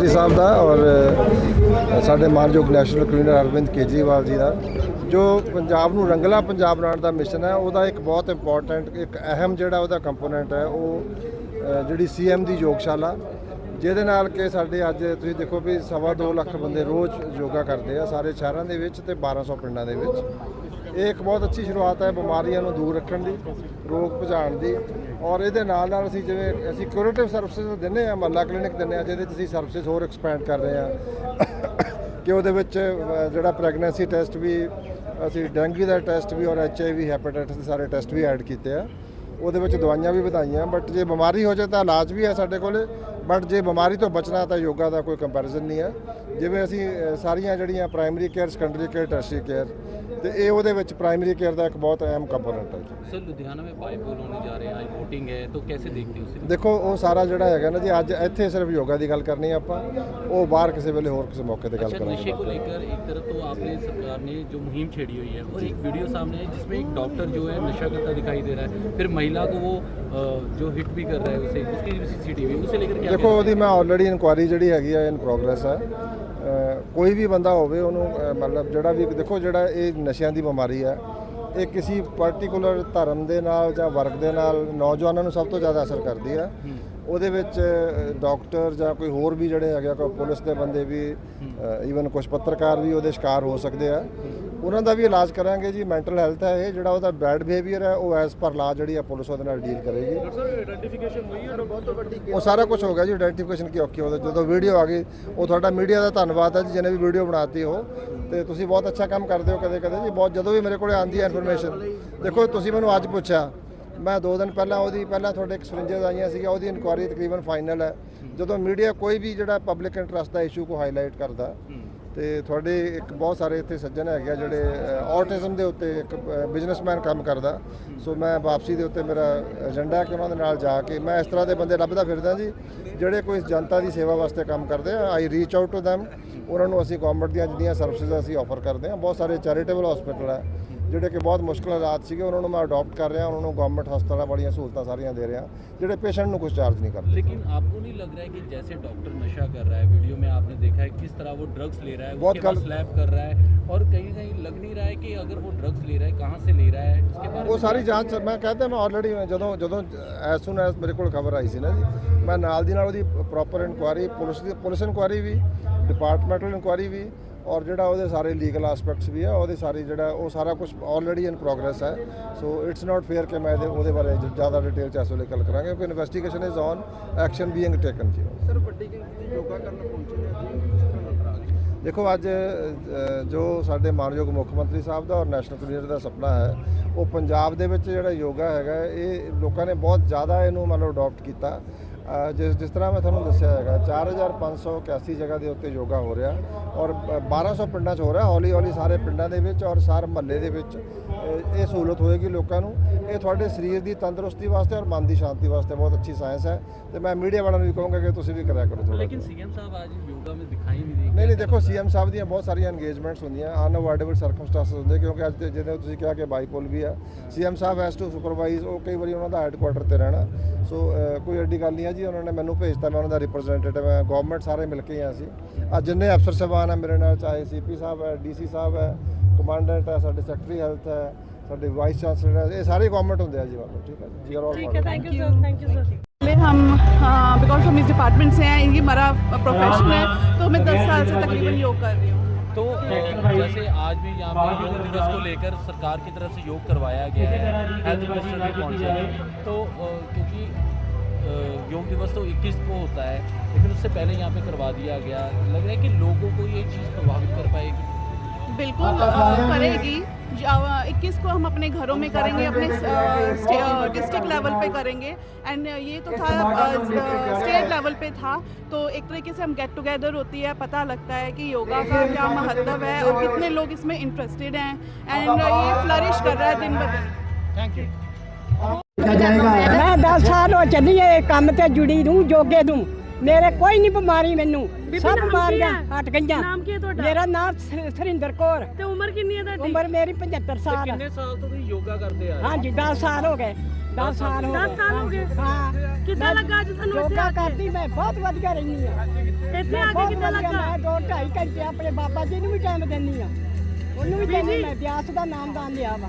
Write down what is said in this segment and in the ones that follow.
ਮੰਤਰੀ ਸਾਹਿਬ ਦਾ ਔਰ ਸਾਡੇ ਮਾਨਯੋਗ ਨੈਸ਼ਨਲ ਕਨਵੀਨਰ ਅਰਵਿੰਦ ਕੇਜਰੀਵਾਲ ਜੀ ਦਾ ਜੋ ਪੰਜਾਬ ਨੂੰ ਰੰਗਲਾ ਪੰਜਾਬ ਬਣਾਉਣ ਦਾ ਮਿਸ਼ਨ ਹੈ ਉਹਦਾ ਇੱਕ ਬਹੁਤ ਇੰਪੋਰਟੈਂਟ ਇੱਕ ਅਹਿਮ ਜਿਹੜਾ ਉਹਦਾ ਕੰਪੋਨੈਂਟ ਹੈ ਉਹ ਅ, ਜਿਹੜੀ ਸੀਐਮ ਦੀ ਯੋਗਸ਼ਾਲਾ ਜਿਹਦੇ ਨਾਲ ਕਿ ਸਾਡੇ ਅੱਜ ਤੁਸੀਂ ਦੇਖੋ ਵੀ ਸਵਾ ਦੋ ਲੱਖ ਬੰਦੇ ਰੋਜ਼ ਯੋਗਾ ਕਰਦੇ ਆ, ਸਾਰੇ ਸ਼ਹਿਰਾਂ ਦੇ ਵਿੱਚ ਤੇ 1200 ਪਿੰਡਾਂ ਦੇ ਵਿੱਚ। ਇਹ ਇੱਕ ਬਹੁਤ ਅੱਛੀ ਸ਼ੁਰੂਆਤ ਹੈ ਬਿਮਾਰੀਆਂ ਨੂੰ ਦੂਰ ਰੱਖਣ ਦੀ, ਰੋਗ ਭਜਾਉਣ ਦੀ ਔਰ ਇਹਦੇ ਨਾਲ ਨਾਲ ਅਸੀਂ ਜਿਵੇਂ ਅਸੀਂ ਕਿਊਰੇਟਿਵ ਸਰਵਿਸਿਜ਼ ਦਿੰਦੇ ਆ ਮਹੱਲਾ ਕਲੀਨਿਕ ਦਿੰਦੇ ਆ ਜਿਹਦੇ 'ਚ ਅਸੀਂ ਸਰਵਿਸਿਜ਼ ਹੋਰ ਐਕਸਪੈਂਡ ਕਰ ਰਹੇ ਆ ਕਿ ਉਹਦੇ ਵਿੱਚ ਜਿਹੜਾ ਪ੍ਰੈਗਨੈਂਸੀ ਟੈਸਟ ਵੀ, ਅਸੀਂ ਡੈਂਗੂ ਦਾ ਟੈਸਟ ਵੀ ਔਰ ਐਚਆਈਵੀ ਹੈਪੇਟਾਈਟਸ ਦੇ ਸਾਰੇ ਟੈਸਟ ਵੀ ਐਡ ਕੀਤੇ ਆ। ਉਹਦੇ ਵਿੱਚ ਦਵਾਈਆਂ ਵੀ ਵਧਾਈਆਂ ਬਟ ਜੇ ਬਿਮਾਰੀ ਹੋ ਜਾਏ ਤਾਂ ਇਲਾਜ ਵੀ ਹੈ ਸਾਡੇ ਕੋਲ। ਬਟ ਜੇ ਬਿਮਾਰੀ ਤੋਂ ਬਚਣਾ ਤਾਂ ਯੋਗਾ ਦਾ ਕੋਈ ਕੰਪੈਰੀਜ਼ਨ ਨਹੀਂ ਹੈ ਜਿਵੇਂ ਅਸੀਂ ਅ, ਸਾਰੀਆਂ ਜਿਹੜੀਆਂ primary care secondary care tertiary care ਤੇ ਇਹ ਉਹਦੇ ਵਿੱਚ ਪ੍ਰਾਇਮਰੀ ਕੇਅਰ ਦਾ ਇੱਕ ਬਹੁਤ ਅਹਿਮ ਕੰਪੋਨੈਂਟ ਹੈ ਜੀ सर लुधियाना में बाईपोल होने जा रहे हैं आज वोटिंग है तो कैसे देखते हो उसे ਦੇਖੋ ਉਹ ਸਾਰਾ ਜਿਹੜਾ ਹੈਗਾ ਨਾ ਜੀ ਅੱਜ ਇੱਥੇ ਸਿਰਫ ਯੋਗਾ ਦੀ ਗੱਲ ਕਰਨੀ ਆ ਆਪਾਂ ਉਹ ਬਾਹਰ ਕਿਸੇ ਵੇਲੇ ਹੋਰ ਕਿਸੇ ਮੌਕੇ ਤੇ ਗੱਲ अच्छा नशे को ਕਰਾਂਗੇ लेकर एक तरफ तो आपने सरकार ने जो मुहिम छेड़ी हुई है और एक वीडियो सामने है जिसमें एक डॉक्टर जो है नशा करता दिखाई दे रहा है फिर महिला को वो अ, जो हिट भी कर रहा है उसे उसकी भी सीसीटीवी उसे लेकर क्या ਦੇਖੋ ਉਹਦੀ ਮੈਂ ਆਲਰੇਡੀ ਇਨਕੁਆਰੀ ਜਿਹੜੀ ਹੈਗੀ ਆ ਇਨ ਪ੍ਰੋਗਰੈਸ ਹੈ ਕੋਈ ਵੀ ਬੰਦਾ ਹੋਵੇ ਉਹਨੂੰ ਮਤਲਬ ਜਿਹੜਾ ਵੀ ਦੇਖੋ ਜਿਹੜਾ ਇਹ ਨਸ਼ਿਆਂ ਦੀ ਬਿਮਾਰੀ ਹੈ ਇਹ ਕਿਸੇ ਪਾਰਟਿਕੂਲਰ ਧਰਮ ਦੇ ਨਾਲ ਜਾਂ ਵਰਗ ਦੇ ਨਾਲ ਨੌਜਵਾਨਾਂ ਨੂੰ ਸਭ ਤੋਂ ਜ਼ਿਆਦਾ ਅਸਰ ਕਰਦੀ ਹੈ। ਉਹਦੇ ਵਿੱਚ ਡਾਕਟਰ ਜਾਂ ਕੋਈ ਹੋਰ ਵੀ ਜਿਹੜੇ ਹੈਗੇ ਕੋਈ ਪੁਲਿਸ ਦੇ ਬੰਦੇ ਵੀ ਈਵਨ ਕੁਝ ਪੱਤਰਕਾਰ ਵੀ ਉਹਦੇ ਸ਼ਿਕਾਰ ਹੋ ਸਕਦੇ ਆ। ਉਹਨਾਂ ਦਾ ਵੀ ਇਲਾਜ ਕਰਾਂਗੇ ਜੀ ਮੈਂਟਲ ਹੈਲਥ ਹੈ ਇਹ ਜਿਹੜਾ ਉਹਦਾ ਬੈਡ ਬਿਹੇਵੀਅਰ ਹੈ ਉਹ ਐਸ ਪਰ ਲਾ ਜਿਹੜੀ ਆ ਪੁਲਿਸ ਉਹਦੇ ਨਾਲ ਡੀਲ ਕਰੇਗੀ। ਉਹ ਸਾਰਾ ਕੁਝ ਹੋ ਗਿਆ ਜੀ ਆਇਡੈਂਟੀਫਿਕੇਸ਼ਨ ਕੀ ਔਖੀ ਉਹਦਾ ਜਦੋਂ ਵੀਡੀਓ ਆ ਗਈ ਉਹ ਤੁਹਾਡਾ ਮੀਡੀਆ ਦਾ ਧੰਨਵਾਦ ਹੈ ਜੀ ਜਿਹਨੇ ਵੀ ਵੀਡੀਓ ਬਣਾਤੀ ਉਹ। ਤੇ ਤੁਸੀਂ ਬਹੁਤ ਅੱਛਾ ਕੰਮ ਕਰਦੇ ਹੋ ਕਦੇ ਕਦੇ ਜੀ ਬਹੁਤ ਜਦੋਂ ਵੀ ਮੇਰੇ ਕੋਲੇ ਆਉਂਦੀ ਹੈ ਇਨਫੋਰਮੇਸ਼ਨ ਦੇਖੋ ਤੁਸੀਂ ਮੈਨੂੰ ਅੱਜ ਪੁੱਛਿਆ ਮੈਂ ਦੋ ਦਿਨ ਪਹਿਲਾਂ ਉਹਦੀ ਪਹਿਲਾਂ ਤੁਹਾਡੇ ਇੱਕ ਸਰਿੰਜਸ ਆਈਆਂ ਸੀਗੀਆਂ ਉਹਦੀ ਇਨਕੁਆਰੀ ਤਕਰੀਬਨ ਫਾਈਨਲ ਹੈ। ਜਦੋਂ ਮੀਡੀਆ ਕੋਈ ਵੀ ਜਿਹੜਾ ਪਬਲਿਕ ਇੰਟਰਸਟ ਦਾ ਇਸ਼ੂ ਕੋ ਹਾਈਲਾਈਟ ਕਰਦਾ ਤੇ ਤੁਹਾਡੇ ਇੱਕ ਬਹੁਤ ਸਾਰੇ ਇੱਥੇ ਸੱਜਣ ਹੈਗੇ ਆ ਜਿਹੜੇ ਆਟਿਜ਼ਮ ਦੇ ਉੱਤੇ ਇੱਕ ਬਿਜ਼ਨਸਮੈਨ ਕੰਮ ਕਰਦਾ। ਸੋ ਮੈਂ ਵਾਪਸੀ ਦੇ ਉੱਤੇ ਮੇਰਾ ਏਜੰਡਾ ਕਿ ਉਹਨਾਂ ਦੇ ਨਾਲ ਜਾ ਕੇ ਮੈਂ ਇਸ ਤਰ੍ਹਾਂ ਦੇ ਬੰਦੇ ਲੱਭਦਾ ਫਿਰਦਾ ਜੀ, ਜਿਹੜੇ ਕੋਈ ਜਨਤਾ ਦੀ ਸੇਵਾ ਵਾਸਤੇ ਕੰਮ ਕਰਦੇ ਆ। I reach out to them ਉਹਨਾਂ ਨੂੰ ਅਸੀਂ ਗਵਰਨਮੈਂਟ ਦੀਆਂ ਜਿਹੜੀਆਂ ਸਰਵਿਸਿਜ਼ ਅਸੀਂ ਆਫਰ ਕਰਦੇ ਆ। ਬਹੁਤ ਸਾਰੇ ਚੈਰੀਟੇਬਲ ਹਸਪੀਟਲ ਹੈ ਜਿਹੜੇ ਕਿ ਬਹੁਤ ਮੁਸ਼ਕਲ ਹਾਲਾਤ ਸੀਗੇ ਉਹਨਾਂ ਨੂੰ ਮੈਂ ਅਡਾਪਟ ਕਰ ਰਿਹਾ ਉਹਨਾਂ ਨੂੰ ਗਵਰਨਮੈਂਟ ਹਸਪਤਾਲਾਂ ਵਾਲੀਆਂ ਸਹੂਲਤਾਂ ਸਾਰੀਆਂ ਦੇ ਰਿਹਾ ਜਿਹੜੇ ਪੇਸ਼ੈਂਟ ਨੂੰ ਕੁਝ ਚਾਰਜ ਨਹੀਂ ਕਰਦੇ लेकिन आपको नहीं लग रहा है कि जैसे डॉक्टर नशा कर रहा है वीडियो में आपने देखा है किस तरह वो ड्रग्स ले रहा है बहुत उसके बाद गलत- स्लैब कर रहा है और कहीं कहीं लग नहीं रहा है कि अगर वो ड्रग्स ले रहा है कहाँ से ले रहा है उसके बारे ਉਹ में ਸਾਰੀ ਜਾਂਚ ਮੈਂ ਕਹਿੰਦਾ ਮੈਂ ਆਲਰੇਡੀ ਜਦੋਂ ਜਦੋਂ ਐਸ ਸੂਨ ਐਸ ਮੇਰੇ ਕੋਲ ਖਬਰ ਆਈ ਸੀ ਨਾ ਜੀ ਮੈਂ ਨਾਲ ਦੀ ਨਾਲ ਉਹਦੀ ਪ੍ਰੋਪਰ ਇਨਕੁਆਰੀ ਪੁਲਿਸ ਦੀ ਪੁਲਿਸ ਇਨਕੁਆਰੀ ਵੀ ਡਿਪਾਰਟਮੈਂਟਲ ਇਨਕੁਆਰੀ ਵੀ ਔਰ ਜਿਹੜਾ ਉਹਦੇ ਸਾਰੇ ਲੀਗਲ ਐਸਪੈਕਟਸ ਵੀ ਆ ਉਹਦੇ ਸਾਰੀ ਜਿਹੜਾ ਉਹ ਸਾਰਾ ਕੁਝ ਆਲਰੇਡੀ ਇਨ ਪ੍ਰੋਗਰੈਸ ਹੈ। ਸੋ ਇਟਸ ਨਾਟ ਫੇਅਰ ਕਿ ਮੈਂ ਉਹਦੇ ਬਾਰੇ ਜ਼ਿਆਦਾ ਡਿਟੇਲ ਚ ਇਸ ਵੇਲੇ ਗੱਲ ਕਰਾਂਗੇ ਕਿਉਂਕਿ investigation is on action being taken ਜੀ। ਸਰ ਵੱਡੀ ਗਿਣਤੀ ਯੋਗਾ ਕਰਨ ਪਹੁੰਚੇ ਨੇ ਦੇਖੋ ਅੱਜ ਜੋ ਸਾਡੇ ਮਾਨਯੋਗ ਮੁੱਖ ਮੰਤਰੀ ਸਾਹਿਬ ਦਾ ਔਰ ਨੈਸ਼ਨਲ ਕਲੀਨਰ ਦਾ ਸੁਪਨਾ ਹੈ ਉਹ ਪੰਜਾਬ ਦੇ ਵਿੱਚ ਜਿਹੜਾ ਯੋਗਾ ਹੈਗਾ ਇਹ ਲੋਕਾਂ ਨੇ ਬਹੁਤ ਜ਼ਿਆਦਾ ਇਹਨੂੰ ਮਤਲਬ ਅਡਾਪਟ ਕੀਤਾ। ਜਿਸ ਜਿਸ ਤਰ੍ਹਾਂ ਮੈਂ ਤੁਹਾਨੂੰ ਦੱਸਿਆ ਹੈਗਾ 4581 ਜਗ੍ਹਾ ਦੇ ਉੱਤੇ ਯੋਗਾ ਹੋ ਰਿਹਾ ਔਰ ਬ- 1200 ਪਿੰਡਾਂ 'ਚ ਹੋ ਰਿਹਾ ਹੌਲੀ ਹੌਲੀ ਸਾਰੇ ਪਿੰਡਾਂ ਦੇ ਵਿੱਚ ਔਰ ਸਾਰੇ ਮਹੱਲੇ ਦੇ ਵਿੱਚ। ਇਹ ਸਹੂਲਤ ਹੋਏਗੀ ਲੋਕਾਂ ਨੂੰ। ਇਹ ਤੁਹਾਡੇ ਸਰੀਰ ਦੀ ਤੰਦਰੁਸਤੀ ਵਾਸਤੇ ਔਰ ਮਨ ਦੀ ਸ਼ਾਂਤੀ ਵਾਸਤੇ ਬਹੁਤ ਅੱਛੀ ਸਾਇੰਸ ਹੈ। ਤੇ ਮੈਂ ਮੀਡੀਆ ਵਾਲਿਆਂ ਨੂੰ ਵੀ ਕਹੂੰਗਾ ਕਿ ਤੁਸੀਂ ਵੀ ਕਰਿਆ ਕਰੋ ਥੋੜਾ ਲੇਕਿਨ ਸੀਐਮ ਸਾਹਿਬ ਅੱਜ ਯੋਗਾ ਵਿੱਚ ਦਿਖਾਈ ਨਹੀਂ ਦੇ ਨਹੀਂ ਨਹੀਂ ਦੇਖੋ ਸੀਐਮ ਸਾਹਿਬ ਦੀਆਂ ਬਹੁਤ ਸਾਰੀਆਂ ਇੰਗੇਜਮੈਂਟਸ ਹੁੰਦੀਆਂ ਅਨਅਵੋਇਡੇਬਲ ਸਰਕਮਸਟੈਂਸਸ ਹੁੰਦੇ ਕਿਉਂਕਿ ਅੱਜ ਜਿਹਦੇ ਤੁਸੀਂ ਕਿਹਾ ਕਿ ਬਾਈਪੋਲ ਵੀ ਆ। ਸੀਐਮ ਸਾਹਿਬ ਐਸ ਟੂ ਸੁਪਰਵਾਈਜ਼ ਉਹ ਕਈ ਵਾਰੀ ਉਹਨਾਂ ਦਾ ਹੈੱਡਕੁਆਰਟਰ ਤੇ ਰਹਿਣਾ। ਸੋ ਕੋਈ ਐਡੀ ਗੱਲ ਨਹੀਂ ਆ ਜੀ ਉਹਨਾਂ ਨੇ ਮੈਨੂੰ ਭੇਜਤਾ ਮੈਂ ਉਹਨਾਂ ਦਾ ਰਿਪਰੈਜ਼ੈਂਟੇਟਿਵ ਹੈ ਗਵਰਨਮੈਂਟ ਸਾਰੇ ਮਿਲ ਕੇ ਆ ਸੀ ਅੱਜ ਜਿੰਨੇ ਅਫਸਰ ਸਾਹਿਬਾਨ ਆ ਮੇਰੇ ਨਾਲ ਚਾਹੇ ਸੀਪੀ ਸਾਹਿਬ ਹੈ ਡੀਸੀ ਸਾਹਿਬ ਹੈ ਕਮਾਂਡੈਂਟ ਹੈ ਸਾਡੇ ਸੈਕਟਰੀ ਹੈਲਥ ਹੈ ਸਾਡੇ ਵਾਈਸ ਚਾਂਸਲਰ ਹੈ ਇਹ ਸਾਰੇ ਗਵਰਨਮੈਂਟ ਹੁੰਦੇ ਆ ਜੀ ਮੰਨ ਲਓ ਠੀਕ ਹੈ ਜੀ ਆਰ ठीक है thank you sir thank you sir पहले हम बिकॉज हम इस डिपार्टमेंट से हैं ये हमारा प्रोफेशन है तो मैं दस साल से तकरीबन योग कर रही हूँ तो अ, जैसे आज भी यहाँ पे योग दिवस को लेकर सरकार की तरफ से योग करवाया गया है हेल्थ मिनिस्टर भी पहुँचे हैं तो अ, क्योंकि अ, योग दिवस तो 21 को होता है लेकिन उससे पहले यहाँ पे करवा दिया गया लग रहा है कि लोगों को ये चीज़ प्रभावित कर पाएगी बिल्कुल अ, करेगी इक्कीस को हम अपने घरों में करेंगे अपने डिस्ट्रिक्ट लेवल पे करेंगे। एंड ये तो था स्टेट लेवल पे था। तो एक तरीके से हम गेट टुगेदर होती है पता लगता है कि योगा का क्या महत्व है और कितने लोग इसमें इंटरेस्टेड हैं। एंड ये फ्लरिश कर रहा है दिन ब दिन। थैंक यू मैं दस साल हो चली काम से जुड़ी दूँ योगे दूँ ਮੇਰੇ ਕੋਈ ਨਹੀਂ ਬਿਮਾਰੀ ਮੈਨੂੰ। ਬੀਬੀ ਸਭ ਨਾਮ ਕੀ ਬਿਮਾਰੀਆਂ ਹੈ? ਹਟ ਗਈਆਂ। ਨਾਮ ਕੀ ਹੈ ਤੁਹਾਡਾ? ਮੇਰਾ ਨਾਮ ਸ- ਸੁਰਿੰਦਰ ਕੌਰ। ਤੇ ਉਮਰ ਕਿੰਨੀ ਹੈ ਤੁਹਾਡੀ? ਉਮਰ ਮੇਰੀ 75 ਸਾਲ ਕਿੰਨੇ ਸਾਲ ਤੋਂ ਤੁਸੀਂ ਯੋਗਾ ਕਰਦੇ ਆ? ਹਾਂਜੀ 10 ਸਾਲ ਹੋ ਗਏ। 10 ਸਾਲ ਹੋ ਗਏ। 10 ਸਾਲ ਹੋ ਗਏ? ਹਾਂ। ਕਿੱਦਾਂ ਮੈਂ ਲੱਗਾ ਅੱਜ ਤੁਹਾਨੂੰ ਇੱਥੇ ਯੋਗਾ ਆ ਕੇ? ਕਰਦੀ ਮੈਂ ਬਹੁਤ ਵਧੀਆ ਰਹਿੰਦੀ ਆ ਇੱਥੇ ਆ ਕੇ ਬਹੁਤ ਕਿੱਦਾਂ ਵਧੀਆ, ਲੱਗਾ? ਮੈਂ ਦੋ ਢਾਈ ਘੰਟੇ ਆਪਣੇ ਬਾਬਾ ਜੀ ਨੂੰ ਵੀ ਟਾਈਮ ਦਿੰਦੀ ਆ ਉਹਨੂੰ ਵੀ ਕਹਿੰਦੀ ਮੈਂ ਵਿਆਸ ਦਾ ਨਾਮ ਦਾਨ ਲਿਆ ਵਾ।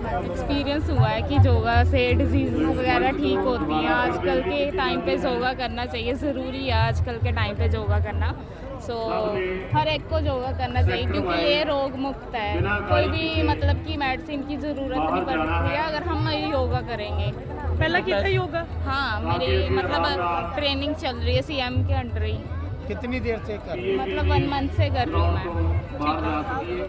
एक्सपीरियंस हुआ है कि योगा से डिज़ीज़ वगैरह ठीक होती हैं। आजकल के टाइम पे योगा करना चाहिए ज़रूरी है आजकल के टाइम पे योगा करना। सो so, हर एक को योगा करना चाहिए क्योंकि ये रोग मुक्त है। कोई भी मतलब कि मेडिसिन की ज़रूरत नहीं पड़ती है अगर हम योगा करेंगे। पहला कितना योगा हाँ मेरी मतलब ट्रेनिंग चल रही है सीएम के अंडर ही। कितनी देर से कर मतलब वन मंथ से कर रही हूँ मैं।